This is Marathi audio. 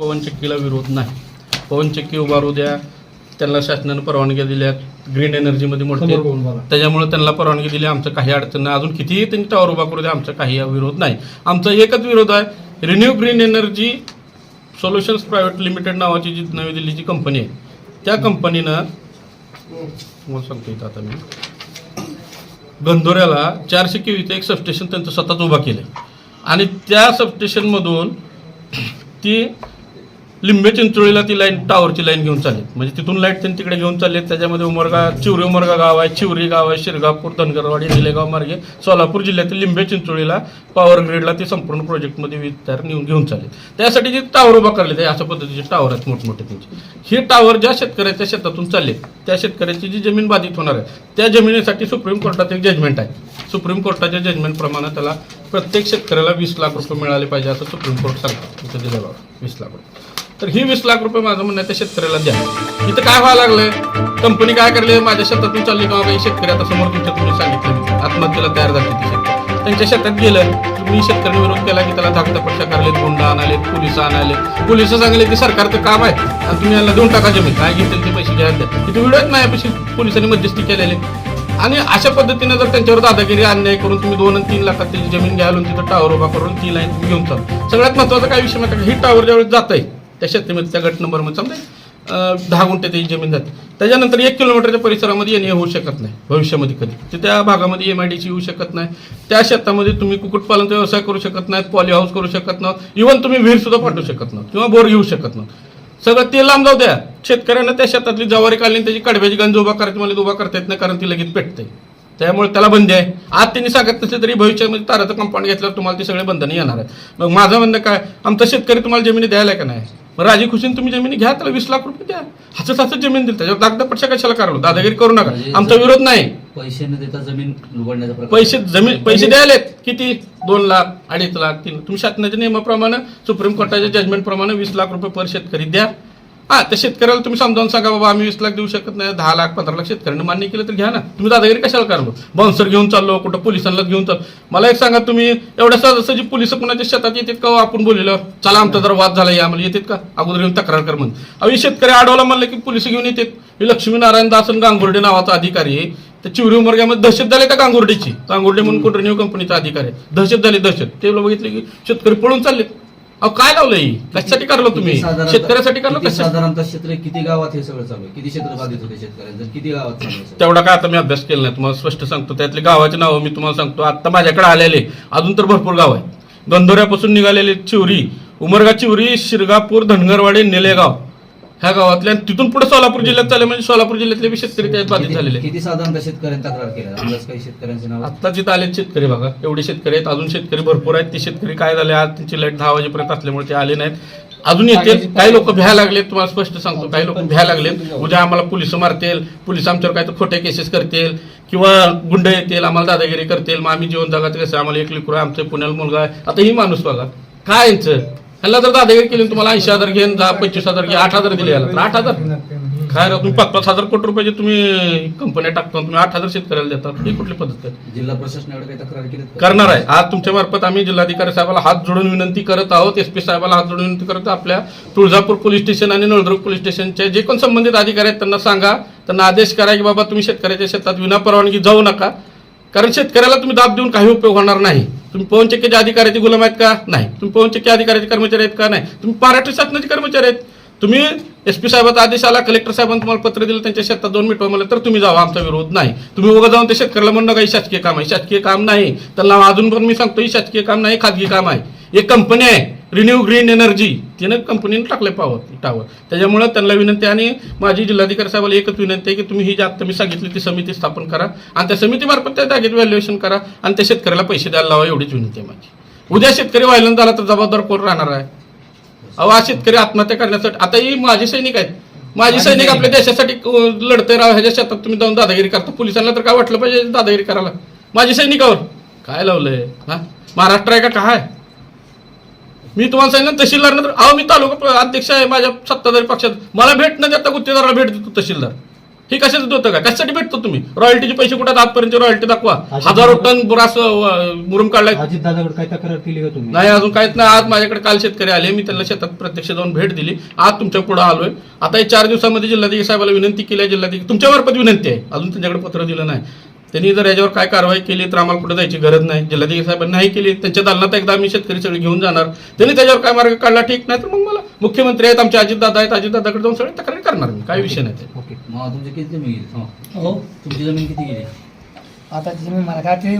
पवनचक्कीला विरोध नाही. पवनचक्की उभारू द्या. त्यांना शासनानं परवानग्या दिल्या ग्रीन एनर्जीमध्ये मोठे. त्याच्यामुळे त्यांना परवानगी दिली. आमचं काही अडचण नाही. अजून कितीही त्यांनी टावर उभा करू द्या. आमचा काही विरोध नाही. आमचा एकच विरोध आहे. Renew Green Energy Solutions Private Limited नावाची जी नवी दिल्लीची कंपनी आहे. त्या कंपनीनं तुम्हाला सांगतो इथं आता मी. गंधोऱ्याला चारशे केवीचं एक सबस्टेशन त्यांचं स्वतःच उभा केलं आणि त्या सबस्टेशनमधून ती लिंबे चिंचोळीला ती लाईन टावरची लाईन घेऊन चालली. म्हणजे तिथून लाइट त्यांनी तिकडे घेऊन चालली. त्याच्यामध्ये उमरगा चिवरी उमरगा गाव आहे चिवरी गाव आहे शिरगापूर धनगरवाडी निलेगाव मार्गे सोलापूर जिल्ह्यातील लिंबे चिंचोळीला पॉवर ग्रीडला ती संपूर्ण प्रोजेक्टमध्ये वीज तयार नेऊन घेऊन चालले. त्यासाठी जे टावर उभा करले ते अशा पद्धतीचे टावर आहेत मोठमोठे त्यांचे. हे टावर ज्या शेतकऱ्याच्या शेतातून चालले त्या शेतकऱ्याची जी जमीन बाधित होणार आहे त्या जमिनीसाठी सुप्रीम कोर्टात एक जजमेंट आहे. सुप्रीम कोर्टाच्या जजमेंटप्रमाणे त्याला प्रत्येक शेतकऱ्याला वीस लाख रुपये मिळाले पाहिजे असं सुप्रीम कोर्ट सांगतो. इथं दिलं वीस लाख रुपये. तर ही वीस लाख रुपये माझं म्हणणं आहे त्या शेतकऱ्याला द्या. इथं काय व्हायला लागलंय? कंपनी काय करली? माझ्या शेतातून चालली का? काही शेतकरी आता समोर तुमच्या तुम्ही सांगितलं. आत्महत्येला तयार झाली ती शेतकरी. त्यांच्या शेतात गेलं. मी शेतकऱ्यांनी विरोध केला की त्याला धाकटपट्ट्या करलेत गुंड आणले पोलीस आणाले पोलीस सांगले की सरकारचं काम आहे. आणि तुम्ही यांना देऊन टाका जमीन. काय घेतील ते पैसे घ्यायला द्या. इथे व्हिडिओच नाही पैसे पोलिसांनी मध्यस्थी केलेले. आणि अशा पद्धतीने जर त्यांच्यावर दादागिरी अन्याय करून तुम्ही दोन आणि तीन लाखात त्याची जमीन घ्यायला तिथं टावर उभा करून ती लाईन घेऊन चाल सगळ्यात महत्त्वाचा काय विषय माहिती का? ही टावर ज्यावेळेस जात आहे त्या शेतीमध्ये त्या गट नंबरमध्ये समजा दहा गुंठे त्याची जमीन जाते. त्याच्यानंतर एक किलोमीटरच्या परिसरामध्ये येणे होऊ शकत नाही भविष्यामध्ये कधी. तर त्या भागामध्ये एम आय डीची येऊ शकत नाही. त्या शेतामध्ये तुम्ही कुक्कुटपालनचा व्यवसाय करू शकत नाहीत पॉली हाऊस करू शकत नाही इव्हन तुम्ही विहीर सुद्धा पाठवू शकत नाही किंवा बोर घेऊ शकत नाही सगळं ते लांब जाऊ द्या. शेतकऱ्यांना त्या शेतातली जवारी काढली आणि त्याची कडव्याची गंज उभा करायची मला उभा करता येत नाही कारण ती लगेच पेटते. त्यामुळे त्याला बंदी आहे. आज त्यांनी सांगत नसले तरी भविष्यामध्ये ताराचं कंपाऊंड घेतल्यावर तुम्हाला ते सगळे बंधनं येणार आहेत. मग माझं म्हणणं काय? आमचा शेतकरी तुम्हाला जमिनी द्यायला का नाही? मग राजी खुशीन तुम्ही जमिनी घ्या त्याला वीस लाख रुपये द्या. हसत हसत जमीन दिली. त्याच्यावर दागदा पक्षा कशाला करालो दादागिरी करू नका. आमचा विरोध नाही. पैसे न देता जमीन लुबाडण्याचा प्रकार पैसे जमीन पैसे द्यायलेत किती? दोन लाख अडीच लाख तीन तुम्ही शासनाच्या नियमाप्रमाणे सुप्रीम कोर्टाच्या जजमेंट प्रमाणे वीस लाख रुपये पर शेतकरी द्या. हा त्या शेतकऱ्याला तुम्ही समजावून सांगा बाबा आम्ही वीस लाख देऊ शकत नाही दहा लाख पंधरा लाख शेतकऱ्यांनी मान्य केलं तर घ्या ना. तुम्ही दादागिरी कशाला करलो बाउन्सर घेऊन चाललो कुठं पोलिसांना घेऊन चाललो. मला एक सांगा तुम्ही एवढ्या सहजासहजी पोलीस कुणाच्या शेतात येतात का हो आपण बोललेलं? चला आमचा जर वाद झाला या आम्हाला येतात का? अगोदर येऊन तक्रार कर म्हणून. अहो शेतकरी आडवला म्हणलं की पोलीस घेऊन येतात. हे लक्ष्मीनारायण दासन गांगुर्डे नावाचा अधिकारी आहे. त्या चिवरी उमरग्यामध्ये दहशत झाले का गांगुर्डेची? गांगुर्डे म्हणून कोण रिन्यू कंपनीचा अधिकारी आहे. दहशत झाली दहशत. ते बघितले की शेतकरी पळून चालले अहो काय लावलंय? कशासाठी करलं तुम्ही? साधारणतः- शेतकऱ्यासाठी करलं किती कशासाठी? साधारणतः क्षेत्र किती गावात हे सगळं चालू आहे? किती क्षेत्र बाधित होते शेतकऱ्यांचं? किती गावात चालू आहे सगळं? तेवढा काय आता मी अभ्यास केला नाही. तुम्हाला स्पष्ट सांगतो. त्यातले गावाचे नावं मी तुम्हाला सांगतो. आता माझ्याकडे आलेले अजून तर भरपूर गाव आहेत. गंधोऱ्यापासून निघालेले चिवरी उमरगा चिवरी शिरगापूर धनगरवाडी निलेगाव. ह्या गावातल्या आणि तिथून पुढे सोलापूर जिल्ह्यात चालले म्हणजे सोलापूर जिल्ह्यातले बी शेतकरी त्यात बाधित झालेले. किती- किती साधारणतः शेतकऱ्यांनी तक्रार अंदाज काही शेतकऱ्यांचे नाव? आता जिथं आले शेतकरी बघा एवढे शेतकरी आहेत अजून शेतकरी भरपूर आहेत ते शेतकरी काय झाले आज त्यांची लाइट दहा वाजेपर्यंत असल्यामुळे ते आले नाहीत. अजून येते काही लोक भ्या लागलेत तुम्हाला स्पष्ट सांगतो काही लोक भ्या लागलेत. उद्या आम्हाला पोलीस मारतील पोलीस आमच्यावर काय तर खोटे केसेस करतील किंवा गुंड येतील आम्हाला दादागिरी करतील मग आम्ही जीवन जगात कसं आम्हाला एक लेकरू आहे आमचं पुण्याला मुलगा आहे. आता ही माणूस बघा काय यांचं? ह्याला जर दादागिरी केली तुम्हाला ऐंशी हजार घेऊन जा पंचवीस हजार घे आठ हजार दिले याला तर आठ हजार. काय राव तुम्ही पाच पाच हजार कोटी रुपयाचे तुम्ही कंपन्या टाकता तुम्ही आठ हजार शेतकऱ्याला देतात ही कुठली पद्धत आहे? जिल्हा प्रशासनाकडे काही तक्रार केली करणार आहे. आज तुमच्या मार्फत आम्ही जिल्हाधिकारी साहेबाला हात जोडून विनंती करत आहोत. एस पी साहेबाला हात जोडून विनंती करत आहोत. आपल्या तुळजापूर पोलीस स्टेशन आणि नळदुर्ग पोलीस स्टेशनचे जे कोण संबंधित अधिकारी आहेत त्यांना सांगा. त्यांना आदेश करा की बाबा तुम्ही शेतकऱ्याच्या शेतात विना परवानगी जाऊ नका. कारण शेतकऱ्याला तुम्ही दाब देऊन काही उपयोग होणार नाही. तुम्ही पवनचक्कीच्या अधिकाऱ्याचे गुलाम आहेत का? नाही. तुम्ही पवनचक्की अधिकाऱ्याचे कर्मचारी आहेत का? नाही. तुम्ही महाराष्ट्र शासनाचे कर्मचारी आहेत. तुम्ही एस पी साहेबाचा आदेश आला कलेक्टर साहेबांनी तुम्हाला पत्र दिलं त्यांच्या शेतात दोन मिनिटं म्हणलं तर तुम्ही जावा आमचा विरोध नाही. तुम्ही उगा जाऊन ते शेतकऱ्याला म्हणणं काही शासकीय काम आहे शासकीय काम नाही. त्यांना अजून पण मी सांगतो शासकीय काम नाही खाजगी काम आहे. एक कंपनी आहे रिन्यू ग्रीन एनर्जी. तिनं कंपनीनं टाकले पॉवर टावर त्याच्यामुळे त्यांना विनंती आणि माझी जिल्हाधिकारी साहेबाला एकच विनंती आहे की तुम्ही ही जी आता मी सांगितली ती समिती स्थापन करा आणि त्या समितीमार्फत त्या जागेत व्हॅल्युएशन करा आणि त्या शेतकऱ्याला पैसे द्यायला लावा एवढीच विनंती आहे माझी. उद्या शेतकरी व्हायला झाला तर जबाबदार कोण राहणार आहे? अहो आज शेतकरी आत्महत्या करण्यासाठी आता ही माझे सैनिक आहेत. माझे सैनिक आपल्या देशासाठी लढते राव ह्याच्या शेतात तुम्ही जाऊन दादागिरी करता. पोलिसांना तर काय वाटलं पाहिजे दादागिरी करायला? माझे सैनिकावर. काय लावलंय? हा? महाराष्ट्र आहे का? काय मी तुम्हाला सांगितलं तहसीलदार अहो मी तालुका अध्यक्ष आहे माझ्या सत्ताधारी पक्षात. मला भेट न देता गुत्तेदाराला भेट देतो तहसीलदार. हे कशाचं होतं का? कशासाठी भेटतो तुम्ही? रॉयल्टीचे पैसे कुठे? आजपर्यंत रॉयल्टी दाखवा. हजारो टन ब्रास मुरुम काढलाय. काय तक्रार केली का तुम्ही? नाही अजून काहीच नाही. आज माझ्याकडे काल शेतकरी आले. मी त्यांना शेतात प्रत्यक्ष जाऊन भेट दिली. आज तुमच्यापुढे आलोय. आता हे चार दिवसामध्ये जिल्हाधिकारी साहेबाला विनंती केली आहे. जिल्हाधिकारी तुमच्या मार्फत विनंती आहे. अजून त्यांच्याकडे पत्र दिलं नाही. त्यांनी जर याच्यावर काय कारवाई केली तर आम्हाला कुठे जायची गरज नाही. जिल्हाधिकारी साहेबांनी नाही केली त्यांच्या दालनात एकदा आम्ही शेतकरी सगळे घेऊन जाणार. त्यांनी त्याच्यावर काय मार्ग काढला ठीक नाही तर मग मला मुख्यमंत्री आहेत आमचे अजितदादा आहेत अजितदादाकडे जाऊन सगळे तक्रारी करणार मी. काय विषय नाही ते. ओके मग तुमची किती जमीन गेली? थांबा. हो. तुमची जमीन किती गेली? आता तुम्ही मला काय ते